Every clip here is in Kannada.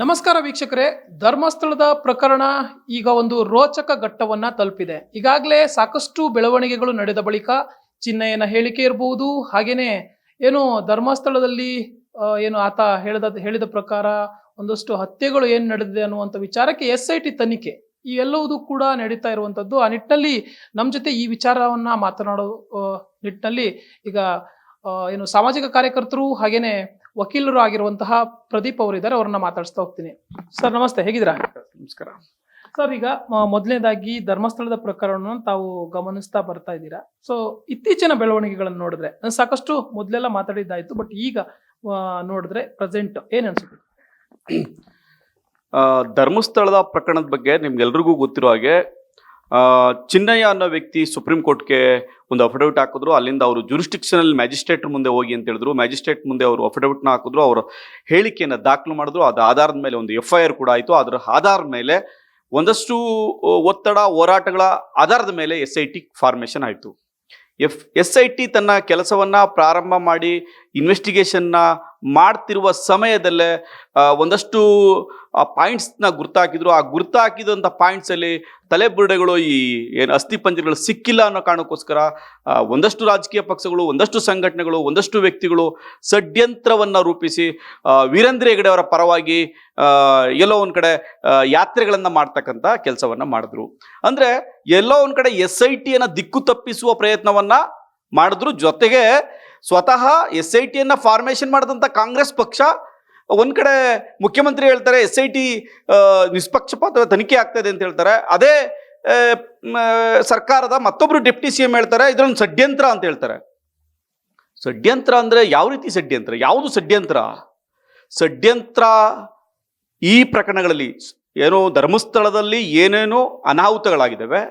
ನಮಸ್ಕಾರ ವೀಕ್ಷಕರೇ, ಧರ್ಮಸ್ಥಳದ ಪ್ರಕರಣ ಈಗ ಒಂದು ರೋಚಕ ಘಟ್ಟವನ್ನ ತಲುಪಿದೆ. ಈಗಾಗಲೇ ಸಾಕಷ್ಟು ಬೆಳವಣಿಗೆಗಳು ನಡೆದ ಬಳಿಕ ಚಿನ್ನಯ್ಯನ ಹೇಳಿಕೆ ಇರಬಹುದು ಹಾಗೇನೆ ಏನು ಧರ್ಮಸ್ಥಳದಲ್ಲಿ ಏನು ಆತ ಹೇಳಿದ ಹೇಳಿದ ಪ್ರಕಾರ ಒಂದಷ್ಟು ಹತ್ಯೆಗಳು ಏನು ನಡೆದಿದೆ ಅನ್ನುವಂಥ ವಿಚಾರಕ್ಕೆ ಎಸ್ ಐ ಟಿ ತನಿಖೆ, ಈ ಎಲ್ಲವುದು ಕೂಡ ನಡೀತಾ ಇರುವಂಥದ್ದು ಆ ನಿಟ್ಟಿನಲ್ಲಿ ನಮ್ಮ ಜೊತೆ ಈ ವಿಚಾರವನ್ನ ಮಾತನಾಡೋ ನಿಟ್ಟಿನಲ್ಲಿ ಈಗ ಏನು ಸಾಮಾಜಿಕ ಕಾರ್ಯಕರ್ತರು, ಹಾಗೇನೆ ವಕೀಲರು ಆಗಿರುವಂತಹ ಪ್ರದೀಪ್ ಅವರಿದ್ದಾರೆ ಅವ್ರನ್ನ ಮಾತಾಡಿಸ್ತಾ ಹೋಗ್ತೀನಿ. ಸರ್ ನಮಸ್ತೆ ಹೇಗಿದ್ದೀರಾ? ನಮಸ್ಕಾರ. ಸರ್ ಈಗ ಮೊದಲನೇದಾಗಿ ಧರ್ಮಸ್ಥಳದ ಪ್ರಕರಣವನ್ನು ತಾವು ಗಮನಿಸ್ತಾ ಬರ್ತಾ ಇದ್ದೀರಾ? ಸೊ ಇತ್ತೀಚಿನ ಬೆಳವಣಿಗೆಗಳನ್ನು ನೋಡಿದ್ರೆ ಸಾಕಷ್ಟು ಮೊದಲೆಲ್ಲ ಮಾತಾಡಿದ್ದಾಯ್ತು ಬಟ್ ಈಗ ನೋಡಿದ್ರೆ ಪ್ರೆಸೆಂಟ್ ಏನ್ ಅನ್ಸುತ್ತೆ? ಧರ್ಮಸ್ಥಳದ ಪ್ರಕರಣದ ಬಗ್ಗೆ ನಿಮ್ಗೆಲ್ರಿಗೂ ಗೊತ್ತಿರೋ ಹಾಗೆ ಚಿನ್ನಯ್ಯ ಅನ್ನೋ ವ್ಯಕ್ತಿ ಸುಪ್ರೀಂ ಕೋರ್ಟ್ಗೆ ಒಂದು ಅಫಿಡವಿಟ್ ಹಾಕಿದ್ರು. ಅಲ್ಲಿಂದ ಅವರು ಜುರಿಸ್ಟಿಕ್ಷನಲ್ ಮ್ಯಾಜಿಸ್ಟ್ರೇಟ್ ಮುಂದೆ ಹೋಗಿ ಅಂತ ಹೇಳಿದ್ರು. ಮ್ಯಾಜಿಸ್ಟ್ರೇಟ್ ಮುಂದೆ ಅವರು ಅಫಿಡವಿಟ್ನ ಹಾಕಿದ್ರು. ಅವರ ಹೇಳಿಕೆಯನ್ನು ದಾಖಲು ಮಾಡಿದ್ರು. ಅದು ಆಧಾರದ ಮೇಲೆ ಒಂದು ಎಫ್ ಐ ಆರ್ ಕೂಡ ಆಯಿತು. ಅದರ ಆಧಾರದ ಮೇಲೆ ಒಂದಷ್ಟು ಒತ್ತಡ, ಹೋರಾಟಗಳ ಆಧಾರದ ಮೇಲೆ ಎಸ್ ಐ ಟಿ ಫಾರ್ಮೇಷನ್ ಆಯಿತು. ಎಫ್ ಎಸ್ ಐ ಟಿ ತನ್ನ ಕೆಲಸವನ್ನು ಪ್ರಾರಂಭ ಮಾಡಿ ಇನ್ವೆಸ್ಟಿಗೇಷನ್ನ ಮಾಡ್ತಿರುವ ಸಮಯದಲ್ಲೇ ಒಂದಷ್ಟು ಪಾಯಿಂಟ್ಸ್ನ ಗುರ್ತಾಕಿದ್ರು. ಆ ಗುರ್ತಾಕಿದಂಥ ಪಾಯಿಂಟ್ಸಲ್ಲಿ ತಲೆಬುರುಡೆಗಳು ಈ, ಏನು ಅಸ್ಥಿಪಂಜರಗಳು ಸಿಕ್ಕಿಲ್ಲ ಅನ್ನೋ ಕಾರಣಕ್ಕೋಸ್ಕರ ಒಂದಷ್ಟು ರಾಜಕೀಯ ಪಕ್ಷಗಳು, ಒಂದಷ್ಟು ಸಂಘಟನೆಗಳು, ಒಂದಷ್ಟು ವ್ಯಕ್ತಿಗಳು ಷಡ್ಯಂತ್ರವನ್ನು ರೂಪಿಸಿ ವೀರೇಂದ್ರ ಹೆಗಡೆ ಅವರ ಪರವಾಗಿ ಎಲ್ಲೋ ಒಂದು ಕಡೆ ಯಾತ್ರೆಗಳನ್ನು ಮಾಡ್ತಕ್ಕಂಥ ಕೆಲಸವನ್ನು ಮಾಡಿದ್ರು. ಅಂದರೆ ಎಲ್ಲೋ ಒಂದು ಕಡೆ ಎಸ್ ಐ ಟಿಯನ್ನು ದಿಕ್ಕು ತಪ್ಪಿಸುವ ಪ್ರಯತ್ನವನ್ನು ಮಾಡಿದ್ರು. ಜೊತೆಗೆ ಸ್ವತಃ ಎಸ್ ಐ ಟಿಯನ್ನು ಫಾರ್ಮೇಷನ್ ಮಾಡಿದಂಥ ಕಾಂಗ್ರೆಸ್ ಪಕ್ಷ, ಒಂದು ಕಡೆ ಮುಖ್ಯಮಂತ್ರಿ ಹೇಳ್ತಾರೆ ಎಸ್ ಐ ಟಿ ನಿಷ್ಪಕ್ಷಪಾತ ತನಿಖೆ ಆಗ್ತದೆ ಅಂತ ಹೇಳ್ತಾರೆ. ಅದೇ ಸರ್ಕಾರದ ಮತ್ತೊಬ್ಬರು ಡೆಪ್ಟಿ ಸಿ ಎಂ ಹೇಳ್ತಾರೆ, ಇದರೊಂದು ಷಡ್ಯಂತ್ರ ಅಂತ ಹೇಳ್ತಾರೆ. ಷಡ್ಯಂತ್ರ ಅಂದರೆ ಯಾವ ರೀತಿ ಷಡ್ಯಂತ್ರ? ಯಾವುದು ಷಡ್ಯಂತ್ರ? ಷಡ್ಯಂತ್ರ ಈ ಪ್ರಕರಣಗಳಲ್ಲಿ ಏನೋ ಧರ್ಮಸ್ಥಳದಲ್ಲಿ ಏನೇನೋ ಅನಾಹುತಗಳಾಗಿದ್ದಾವೆ.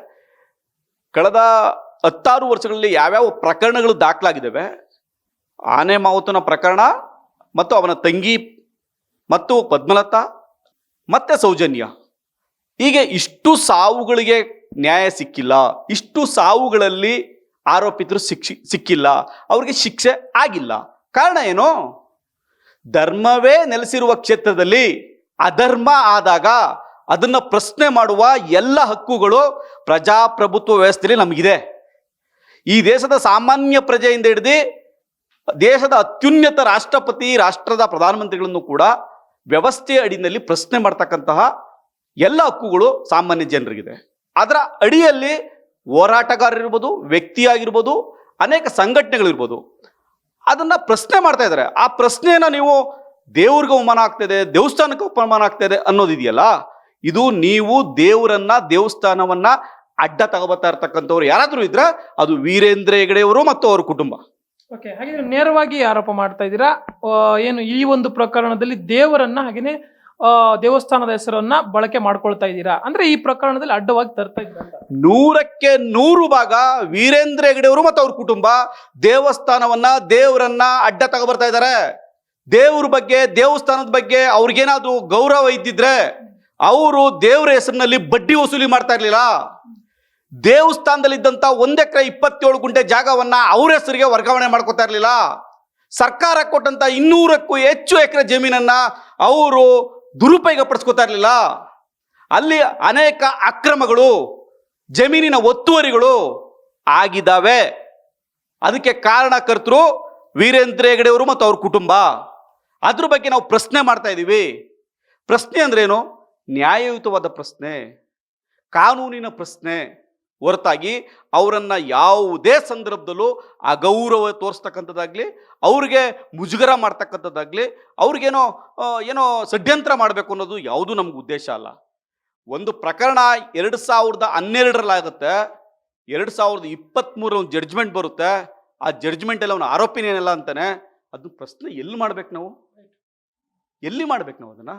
ಕಳೆದ ಹತ್ತಾರು ವರ್ಷಗಳಲ್ಲಿ ಯಾವ್ಯಾವ ಪ್ರಕರಣಗಳು ದಾಖಲಾಗಿದ್ದಾವೆ ಆನೆ ಮಾವುತನ ಪ್ರಕರಣ ಮತ್ತು ಅವನ ತಂಗಿ ಮತ್ತು ಪದ್ಮಲತಾ ಮತ್ತೆ ಸೌಜನ್ಯ. ಹೀಗೆ ಇಷ್ಟು ಸಾವುಗಳಿಗೆ ನ್ಯಾಯ ಸಿಕ್ಕಿಲ್ಲ. ಇಷ್ಟು ಸಾವುಗಳಲ್ಲಿ ಆರೋಪಿತರು ಶಿಕ್ಷಿ, ಸಿಕ್ಕಿಲ್ಲ. ಅವ್ರಿಗೆ ಶಿಕ್ಷೆ ಆಗಿಲ್ಲ. ಕಾರಣ ಏನು? ಧರ್ಮವೇ ನೆಲೆಸಿರುವ ಕ್ಷೇತ್ರದಲ್ಲಿ ಅಧರ್ಮ ಆದಾಗ ಅದನ್ನು ಪ್ರಶ್ನೆ ಮಾಡುವ ಎಲ್ಲ ಹಕ್ಕುಗಳು ಪ್ರಜಾಪ್ರಭುತ್ವ ವ್ಯವಸ್ಥೆಯಲ್ಲಿ ನಮಗಿದೆ. ಈ ದೇಶದ ಸಾಮಾನ್ಯ ಪ್ರಜೆಯಿಂದ ಹಿಡಿದು ದೇಶದ ಅತ್ಯುನ್ನತ ರಾಷ್ಟ್ರಪತಿ, ರಾಷ್ಟ್ರದ ಪ್ರಧಾನಮಂತ್ರಿಗಳನ್ನು ಕೂಡ ವ್ಯವಸ್ಥೆಯ ಅಡಿನಲ್ಲಿ ಪ್ರಶ್ನೆ ಮಾಡ್ತಕ್ಕಂತಹ ಎಲ್ಲ ಹಕ್ಕುಗಳು ಸಾಮಾನ್ಯ ಜನರಿಗಿದೆ. ಅದರ ಅಡಿಯಲ್ಲಿ ಹೋರಾಟಗಾರರಿರ್ಬೋದು, ವ್ಯಕ್ತಿಯಾಗಿರ್ಬೋದು, ಅನೇಕ ಸಂಘಟನೆಗಳಿರ್ಬೋದು. ಅದನ್ನ ಪ್ರಶ್ನೆ ಮಾಡ್ತಾ ಇದ್ದಾರೆ. ಆ ಪ್ರಶ್ನೆಯನ್ನ ನೀವು ದೇವ್ರಿಗೆ ಅವಮಾನ ಆಗ್ತಿದೆ, ದೇವಸ್ಥಾನಕ್ಕೆ ಅವಮಾನ ಆಗ್ತಿದೆ ಅನ್ನೋದಿದೆಯಲ್ಲ? ಇದು ನೀವು ದೇವರನ್ನ, ದೇವಸ್ಥಾನವನ್ನ ಅಡ್ಡ ತಗೋಬತ್ತಾ ಇರ್ತಕ್ಕಂಥವ್ರು ಯಾರಾದರೂ ಇದ್ರೆ ಅದು ವೀರೇಂದ್ರ ಹೆಗಡೆಯವರು ಮತ್ತು ಅವರ ಕುಟುಂಬ. ಓಕೆ ಹಾಗಿದ್ರೆ ನೇರವಾಗಿ ಆರೋಪ ಮಾಡ್ತಾ ಇದ್ದೀರಾ? ಏನು ಈ ಒಂದು ಪ್ರಕರಣದಲ್ಲಿ ದೇವರನ್ನ ಹಾಗೇನೆ ದೇವಸ್ಥಾನದ ಹೆಸರನ್ನ ಬಳಕೆ ಮಾಡ್ಕೊಳ್ತಾ ಇದ್ದೀರಾ? ಅಂದ್ರೆ ಈ ಪ್ರಕರಣದಲ್ಲಿ ಅಡ್ಡವಾಗಿ ತರ್ತಾ ಇದ್ದೀರಾ ಅಂತ. ನೂರಕ್ಕೆ ನೂರು ಭಾಗ ವೀರೇಂದ್ರ ಹೆಗಡೆಯವರು ಮತ್ತು ಅವ್ರ ಕುಟುಂಬ ದೇವಸ್ಥಾನವನ್ನ, ದೇವರನ್ನ ಅಡ್ಡ ತಗೊಬರ್ತಾ ಇದ್ದಾರೆ. ದೇವ್ರ ಬಗ್ಗೆ, ದೇವಸ್ಥಾನದ ಬಗ್ಗೆ ಅವ್ರಿಗೇನಾದ್ರು ಗೌರವ ಇದ್ದಿದ್ರೆ, ಅವರು ದೇವರ ಹೆಸರಿನಲ್ಲಿ ಬಡ್ಡಿ ವಸೂಲಿ ಮಾಡ್ತಾ ಇರ್ಲಿಲ್ಲ. ದೇವಸ್ಥಾನದಲ್ಲಿದ್ದಂಥ ಒಂದ್ ಎಕರೆ ಇಪ್ಪತ್ತೇಳು ಗುಂಟೆ ಜಾಗವನ್ನ ಅವ್ರ ಹೆಸರಿಗೆ ವರ್ಗಾವಣೆ ಮಾಡ್ಕೋತಾ ಇರಲಿಲ್ಲ. ಸರ್ಕಾರ ಕೊಟ್ಟಂತ ಇನ್ನೂರಕ್ಕೂ ಹೆಚ್ಚು ಎಕರೆ ಜಮೀನನ್ನ ಅವರು ದುರುಪಯೋಗ ಪಡಿಸ್ಕೋತಾ ಇರಲಿಲ್ಲ. ಅಲ್ಲಿ ಅನೇಕ ಅಕ್ರಮಗಳು, ಜಮೀನಿನ ಒತ್ತುವರಿಗಳು ಆಗಿದ್ದಾವೆ. ಅದಕ್ಕೆ ಕಾರಣಕರ್ತರು ವೀರೇಂದ್ರ ಹೆಗಡೆಯವರು ಮತ್ತು ಅವ್ರ ಕುಟುಂಬ. ಅದ್ರ ಬಗ್ಗೆ ನಾವು ಪ್ರಶ್ನೆ ಮಾಡ್ತಾ ಇದ್ದೀವಿ ಪ್ರಶ್ನೆ ಅಂದ್ರೇನು? ನ್ಯಾಯಯುತವಾದ ಪ್ರಶ್ನೆ, ಕಾನೂನಿನ ಪ್ರಶ್ನೆ. ಹೊರತಾಗಿ ಅವರನ್ನು ಯಾವುದೇ ಸಂದರ್ಭದಲ್ಲೂ ಅಗೌರವ ತೋರಿಸ್ತಕ್ಕಂಥದ್ದಾಗಲಿ, ಅವ್ರಿಗೆ ಮುಜುಗರ ಮಾಡ್ತಕ್ಕಂಥದ್ದಾಗಲಿ, ಅವ್ರಿಗೇನೋ ಏನೋ ಷಡ್ಯಂತ್ರ ಮಾಡಬೇಕು ಅನ್ನೋದು ಯಾವುದೂ ನಮ್ಗೆ ಉದ್ದೇಶ ಅಲ್ಲ. ಒಂದು ಪ್ರಕರಣ ಎರಡು ಸಾವಿರದ ಹನ್ನೆರಡರಲ್ಲಾಗುತ್ತೆ, ಎರಡು ಸಾವಿರದ ಇಪ್ಪತ್ತ್ಮೂರ ಒಂದು ಜಡ್ಜ್ಮೆಂಟ್ ಬರುತ್ತೆ, ಆ ಜಡ್ಜ್ಮೆಂಟಲ್ಲಿ ಅವನ ಆರೋಪಿನೇನಲ್ಲ ಅಂತಾನೆ ಅದು ಪ್ರಶ್ನೆ ಎಲ್ಲಿ ಮಾಡ್ಬೇಕು ನಾವು? ಎಲ್ಲಿ ಮಾಡ್ಬೇಕು ನಾವು ಅದನ್ನ?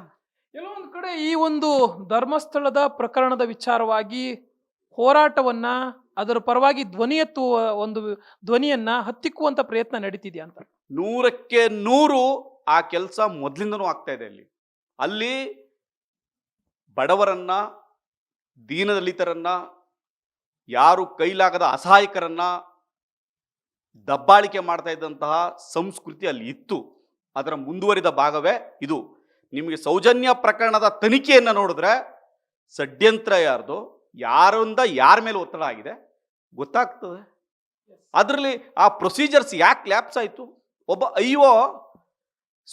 ಕೆಲವೊಂದು ಕಡೆ ಈ ಒಂದು ಧರ್ಮಸ್ಥಳದ ಪ್ರಕರಣದ ವಿಚಾರವಾಗಿ ಹೋರಾಟವನ್ನ ಅದರ ಪರವಾಗಿ ಧ್ವನಿ ಎತ್ತುವ ಒಂದು ಧ್ವನಿಯನ್ನು ಹತ್ತಿಕ್ಕುವಂಥ ಪ್ರಯತ್ನ ನಡೀತಿದೆ ಅಂತ. ನೂರಕ್ಕೆ ನೂರು ಆ ಕೆಲಸ ಮೊದಲಿಂದನೂ ಆಗ್ತಾ ಇದೆ ಅಲ್ಲಿ. ಅಲ್ಲಿ ಬಡವರನ್ನ, ದೀನದಲಿತರನ್ನ, ಯಾರು ಕೈಲಾಗದ ಅಸಹಾಯಕರನ್ನ ದಬ್ಬಾಳಿಕೆ ಮಾಡ್ತಾ ಇದ್ದಂತಹ ಸಂಸ್ಕೃತಿ ಅಲ್ಲಿ ಇತ್ತು. ಅದರ ಮುಂದುವರಿದ ಭಾಗವೇ ಇದು. ನಿಮಗೆ ಸೌಜನ್ಯ ಪ್ರಕರಣದ ತನಿಖೆಯನ್ನು ನೋಡಿದ್ರೆ ಷಡ್ಯಂತ್ರ ಯಾರ್ದು? ಯಾರಿಂದ ಯಾರ ಮೇಲೆ ಒತ್ತಡ ಆಗಿದೆ? ಗೊತ್ತಾಗ್ತದೆ. ಅದರಲ್ಲಿ ಆ ಪ್ರೊಸೀಜರ್ಸ್ ಯಾಕೆ ಲ್ಯಾಪ್ಸ್ ಆಯಿತು? ಒಬ್ಬ ಐಒ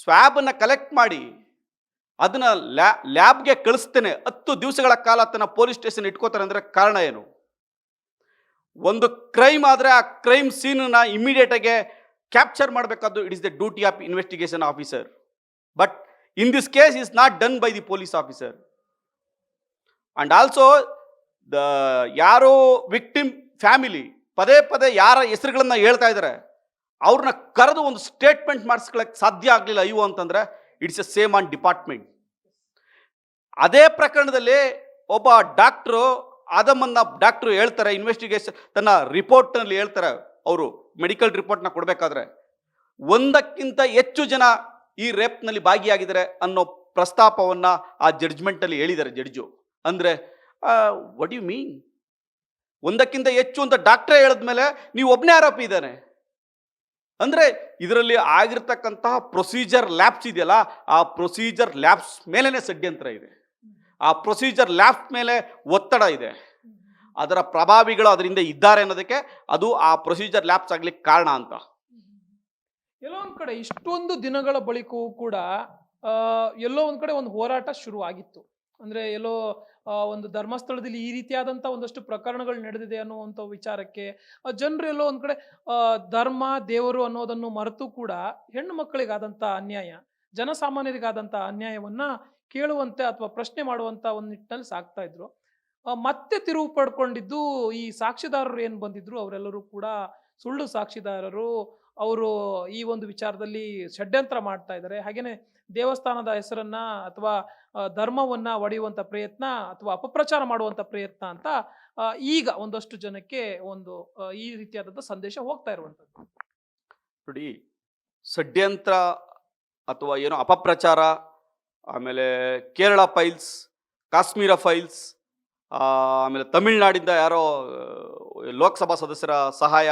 ಸ್ವ್ಯಾಬನ್ನು ಕಲೆಕ್ಟ್ ಮಾಡಿ ಅದನ್ನು ಲ್ಯಾ, ಲ್ಯಾಬ್ಗೆ ಕಳಿಸ್ತೇನೆ. ಹತ್ತು ದಿವಸಗಳ ಕಾಲ ತನ್ನ ಪೊಲೀಸ್ ಸ್ಟೇಷನ್ ಇಟ್ಕೋತಾರೆ ಅಂದರೆ ಕಾರಣ ಏನು? ಒಂದು ಕ್ರೈಮ್ ಆದರೆ ಆ ಕ್ರೈಮ್ ಸೀನನ್ನು ಇಮಿಡಿಯೇಟಾಗೆ capture ಮಾಡಬೇಕಾದ್ದು it is the duty of investigation officer but in this case is not done by the police officer and also the ಯಾರೋ ವಿಕ್ಟಿಮ್ ಫ್ಯಾಮಿಲಿ ಪದೇ ಪದೇ ಯಾರ ಹೆಸರುಗಳನ್ನು ಹೇಳ್ತಾ ಇದ್ದಾರೆ ಅವ್ರನ್ನ ಕರೆದು ಒಂದು ಸ್ಟೇಟ್ಮೆಂಟ್ ಮಾಡಿಸ್ಕೊಳಕ್ಕೆ ಸಾಧ್ಯ ಆಗಲಿಲ್ಲ ಅಯ್ಯೋ ಅಂತಂದ್ರೆ it's a shame on department. ಅದೇ ಪ್ರಕರಣದಲ್ಲಿ ಒಬ್ಬ ಡಾಕ್ಟ್ರು ಅದಮ್ಮನ್ನ ಡಾಕ್ಟ್ರು ಹೇಳ್ತಾರೆ, ಇನ್ವೆಸ್ಟಿಗೇಷನ್ ತನ್ನ ರಿಪೋರ್ಟ್ನಲ್ಲಿ ಹೇಳ್ತಾರೆ ಅವರು, ಮೆಡಿಕಲ್ ರಿಪೋರ್ಟ್ನ ಕೊಡಬೇಕಾದ್ರೆ. ಒಂದಕ್ಕಿಂತ ಹೆಚ್ಚು ಜನ ಈ ರೇಪ್ನಲ್ಲಿ ಭಾಗಿಯಾಗಿದ್ದಾರೆ ಅನ್ನೋ ಪ್ರಸ್ತಾಪವನ್ನು ಆ ಜಡ್ಜ್ಮೆಂಟಲ್ಲಿ ಹೇಳಿದ್ದಾರೆ ಜಡ್ಜು. ಅಂದರೆ ವಾಟ್ ಯು ಮೀನ್ ಒಂದಕ್ಕಿಂತ ಹೆಚ್ಚು ಅಂತ ಡಾಕ್ಟ್ರೇ ಹೇಳಿದ್ಮೇಲೆ ನೀವು ಒಬ್ಬನೇ ಆರೋಪಿ ಇದ್ದಾನೆ. ಅಂದರೆ ಇದರಲ್ಲಿ ಆಗಿರ್ತಕ್ಕಂತಹ ಪ್ರೊಸೀಜರ್ ಲ್ಯಾಬ್ಸ್ ಇದೆಯಲ್ಲ, ಆ ಪ್ರೊಸೀಜರ್ ಲ್ಯಾಬ್ಸ್ ಮೇಲೇ ಷಡ್ಯಂತ್ರ ಇದೆ. ಆ ಪ್ರೊಸೀಜರ್ ಲ್ಯಾಬ್ಸ್ ಮೇಲೆ ಒತ್ತಡ ಇದೆ. ಅದರ ಪ್ರಭಾವಿಗಳು ಅದರಿಂದ ಇದ್ದಾರೆ ಅನ್ನೋದಕ್ಕೆ ಅದು ಆ ಪ್ರೊಸೀಜರ್ ಲ್ಯಾಬ್ಸ್ ಆಗ್ಲಿಕ್ಕೆ ಕಾರಣ ಅಂತ. ಒಂದ್ ಕಡೆ ಇಷ್ಟೊಂದು ದಿನಗಳ ಬಳಿಕವೂ ಕೂಡ ಎಲ್ಲೋ ಒಂದು ಕಡೆ ಒಂದು ಹೋರಾಟ ಶುರು ಆಗಿತ್ತು ಅಂದ್ರೆ ಎಲ್ಲೋ ಒಂದು ಧರ್ಮಸ್ಥಳದಲ್ಲಿ ಈ ರೀತಿಯಾದಂತ ಒಂದಷ್ಟು ಪ್ರಕರಣಗಳು ನಡೆದಿದೆ ಅನ್ನುವಂಥ ವಿಚಾರಕ್ಕೆ ಜನರು ಎಲ್ಲೋ ಒಂದ್ ಕಡೆ ಧರ್ಮ, ದೇವರು ಅನ್ನೋದನ್ನು ಮರೆತು ಕೂಡ ಹೆಣ್ಣು ಮಕ್ಕಳಿಗಾದಂಥ ಅನ್ಯಾಯ, ಜನಸಾಮಾನ್ಯರಿಗಾದಂತ ಅನ್ಯಾಯವನ್ನ ಕೇಳುವಂತೆ ಅಥವಾ ಪ್ರಶ್ನೆ ಮಾಡುವಂತ ಒಂದು ನಿಟ್ಟಿನಲ್ಲಿ ಸಾಕ್ತಾ ಇದ್ರು. ಮತ್ತೆ ತಿರುವು ಪಡ್ಕೊಂಡಿದ್ದು ಈ ಸಾಕ್ಷಿದಾರರು ಏನ್ ಬಂದಿದ್ರು, ಅವರೆಲ್ಲರೂ ಕೂಡ ಸುಳ್ಳು ಸಾಕ್ಷಿದಾರರು, ಅವರು ಈ ಒಂದು ವಿಚಾರದಲ್ಲಿ ಷಡ್ಯಂತ್ರ ಮಾಡ್ತಾ ಇದ್ದಾರೆ ಹಾಗೇನೆ ದೇವಸ್ಥಾನದ ಹೆಸರನ್ನ ಅಥವಾ ಧರ್ಮವನ್ನ ಒಡೆಯುವಂಥ ಪ್ರಯತ್ನ ಅಥವಾ ಅಪಪ್ರಚಾರ ಮಾಡುವಂಥ ಪ್ರಯತ್ನ ಅಂತ ಈಗ ಒಂದಷ್ಟು ಜನಕ್ಕೆ ಒಂದು ಈ ರೀತಿಯಾದಂಥ ಸಂದೇಶ ಹೋಗ್ತಾ ಇರುವಂಥದ್ದು ನೋಡಿ, ಷಡ್ಯಂತ್ರ ಅಥವಾ ಏನೋ ಅಪಪ್ರಚಾರ, ಆಮೇಲೆ ಕೇರಳ ಫೈಲ್ಸ್, ಕಾಶ್ಮೀರ ಫೈಲ್ಸ್ ಆಮೇಲೆ ತಮಿಳ್ನಾಡಿಂದ ಯಾರೋ ಲೋಕಸಭಾ ಸದಸ್ಯರ ಸಹಾಯ,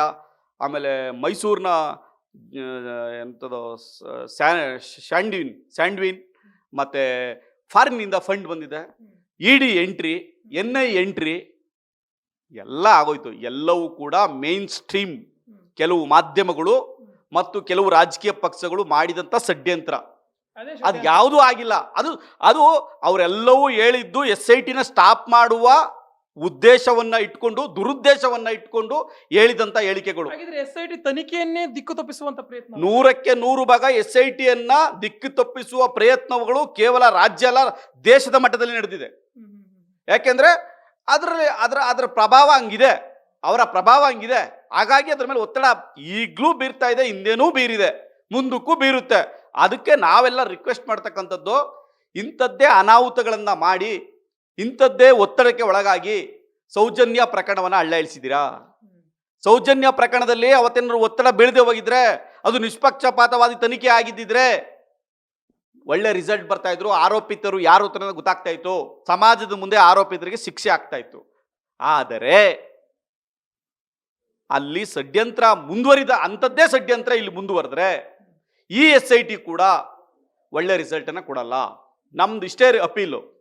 ಆಮೇಲೆ ಮೈಸೂರಿನ ಎಂಥದೋ ಸ್ಯಾಂಡ್ವಿನ್ ಸ್ಯಾಂಡ್ವಿನ್, ಮತ್ತು ಫಾರಿನ್ನಿಂದ ಫಂಡ್ ಬಂದಿದೆ. E D entry N I entry ಎಲ್ಲ ಆಗೋಯ್ತು. ಎಲ್ಲವೂ ಕೂಡ ಮೇನ್ ಸ್ಟ್ರೀಮ್. ಕೆಲವು ಮಾಧ್ಯಮಗಳು ಮತ್ತು ಕೆಲವು ರಾಜಕೀಯ ಪಕ್ಷಗಳು ಮಾಡಿದಂಥ ಷಡ್ಯಂತ್ರ. ಅದು ಯಾವುದೂ ಆಗಿಲ್ಲ. ಅದು ಅದು ಅವರೆಲ್ಲವೂ ಹೇಳಿದ್ದು ಎಸ್ ಐ ಟಿನ ಸ್ಟಾಪ್ ಮಾಡುವ ಉದ್ದೇಶವನ್ನ ಇಟ್ಕೊಂಡು ದುರುದ್ದೇಶವನ್ನ ಇಟ್ಕೊಂಡು ಹೇಳಿದಂತ ಹೇಳಿಕೆಗಳು. ಎಸ್ ಐ ಟಿ ತನಿಖೆಯನ್ನೇ ದಿಕ್ಕು ತಪ್ಪಿಸುವಂತ ಪ್ರಯತ್ನ. ನೂರಕ್ಕೆ ನೂರು ಭಾಗ ಎಸ್ ಐ ಟಿಯನ್ನ ದಿಕ್ಕು ತಪ್ಪಿಸುವ ಪ್ರಯತ್ನಗಳು ಕೇವಲ ರಾಜ್ಯ ಅಲ್ಲ ದೇಶದ ಮಟ್ಟದಲ್ಲಿ ನಡೆದಿದೆ. ಯಾಕೆಂದ್ರೆ ಅದರಲ್ಲಿ ಅದರ ಅದರ ಪ್ರಭಾವ ಹಂಗಿದೆ. ಅವರ ಪ್ರಭಾವ ಹಂಗಿದೆ. ಹಾಗಾಗಿ ಅದ್ರ ಮೇಲೆ ಒತ್ತಡ ಈಗಲೂ ಬೀರ್ತಾ ಇದೆ ಹಿಂದೇನೂ ಬೀರಿದೆ ಮುಂದಕ್ಕೂ ಬೀರುತ್ತೆ. ಅದಕ್ಕೆ ನಾವೆಲ್ಲ ರಿಕ್ವೆಸ್ಟ್ ಮಾಡ್ತಕ್ಕಂಥದ್ದು ಇಂಥದ್ದೇ ಅನಾಹುತಗಳನ್ನು ಮಾಡಿ ಇಂಥದ್ದೇ ಒತ್ತಡಕ್ಕೆ ಒಳಗಾಗಿ ಸೌಜನ್ಯ ಪ್ರಕರಣವನ್ನ ಅಳ್ಳಾಯಿಸಿದ್ದೀರಾ. ಸೌಜನ್ಯ ಪ್ರಕರಣದಲ್ಲಿ ಅವತ್ತೇನಾದ್ರು ಒತ್ತಡ ಬೀಳದೆ ಹೋಗಿದ್ರೆ, ಅದು ನಿಷ್ಪಕ್ಷಪಾತವಾದಿ ತನಿಖೆ ಆಗಿದ್ದಿದ್ರೆ ಒಳ್ಳೆ ರಿಸಲ್ಟ್ ಬರ್ತಾ ಇದ್ರು. ಆರೋಪಿತರು ಯಾರು ಅಂತ ಗೊತ್ತಾಗ್ತಾ ಇತ್ತು. ಸಮಾಜದ ಮುಂದೆ ಆರೋಪಿತರಿಗೆ ಶಿಕ್ಷೆ ಆಗ್ತಾ ಇತ್ತು. ಆದರೆ ಅಲ್ಲಿ ಷಡ್ಯಂತ್ರ ಮುಂದುವರಿದ ಅಂಥದ್ದೇ ಷಡ್ಯಂತ್ರ ಇಲ್ಲಿ ಮುಂದುವರೆದ್ರೆ ಈ ಎಸ್ ಐ ಟಿ ಕೂಡ ಒಳ್ಳೆ ರಿಸಲ್ಟನ್ನು ಕೊಡಲ್ಲ. ನಮ್ದು ಇಷ್ಟೇ ಅಪೀಲು.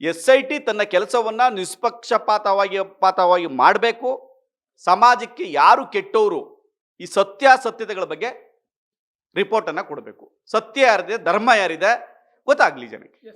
ಎಸ್ ಐ ಟಿ ತನ್ನ ಕೆಲಸವನ್ನ ನಿಷ್ಪಕ್ಷಪಾತವಾಗಿ, ಪಾತವಾಗಿ ಮಾಡಬೇಕು. ಸಮಾಜಕ್ಕೆ ಯಾರು ಕೆಟ್ಟವರು ಈ ಸತ್ಯಾಸತ್ಯತೆಗಳ ಬಗ್ಗೆ ರಿಪೋರ್ಟನ್ನು ಕೊಡಬೇಕು. ಸತ್ಯ ಯಾರಿದೆ, ಧರ್ಮ ಯಾರಿದೆ ಗೊತ್ತಾಗ್ಲಿ ಜನಕ್ಕೆ.